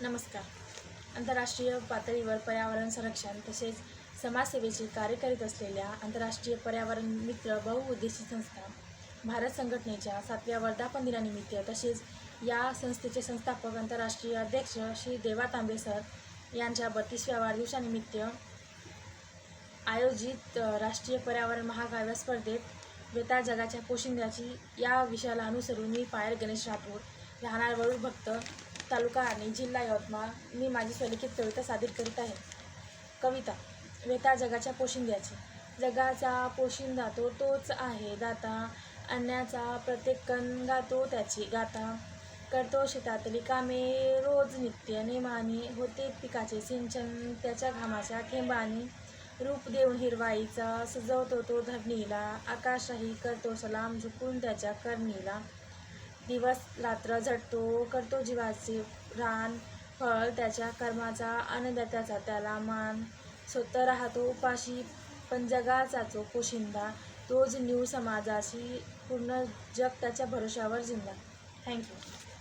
नमस्कार. आंतरराष्ट्रीय पातळीवर पर्यावरण संरक्षण तसेच समाजसेवेचे कार्य करीत असलेल्या आंतरराष्ट्रीय पर्यावरण मित्र बहुउद्देशी संस्था भारत संघटनेच्या सातव्या वर्धापन दिनानिमित्त तसेच या संस्थेचे संस्थापक आंतरराष्ट्रीय अध्यक्ष श्री देवा तांबे सर यांच्या बत्तीसव्या वाढदिवसानिमित्त आयोजित राष्ट्रीय पर्यावरण महाकाव्य स्पर्धेत वेताळ जगाच्या पोशिंद्याची या विषयाला अनुसरून मी पायल गणेश राठोड राहणार वरुड भक्त तालुका आणि जिल्हा यवतमाळ मी माझी स्वलिखित कविता सादर करीत आहे. कविता वेताळ जगाच्या पोशिंद्याची. जगाचा पोशिंदा तो तोच आहे दाता. अन्याचा प्रत्येक कण गातो त्याची गाथा. करतो शेतातली कामे रोज नित्य नेमाने. होते पिकाचे सिंचन त्याच्या घामाच्या थेंबाने. रूप देऊन हिरवाईचा सजवतो तो धरणीला. आकाशही करतो सलाम झुकून त्याच्या करणीला. दिवस रात्र झटतो करतो जीवाचे रान फळ त्याच्या कर्माचा अन्नदात्याचा त्याला मान. स्वतः राहतो उपाशी पण जगाचा तो पोशिंदा तोच न्यू समाजाशी पूर्ण जग त्याच्या भरोशावर जिंदा. थँक्यू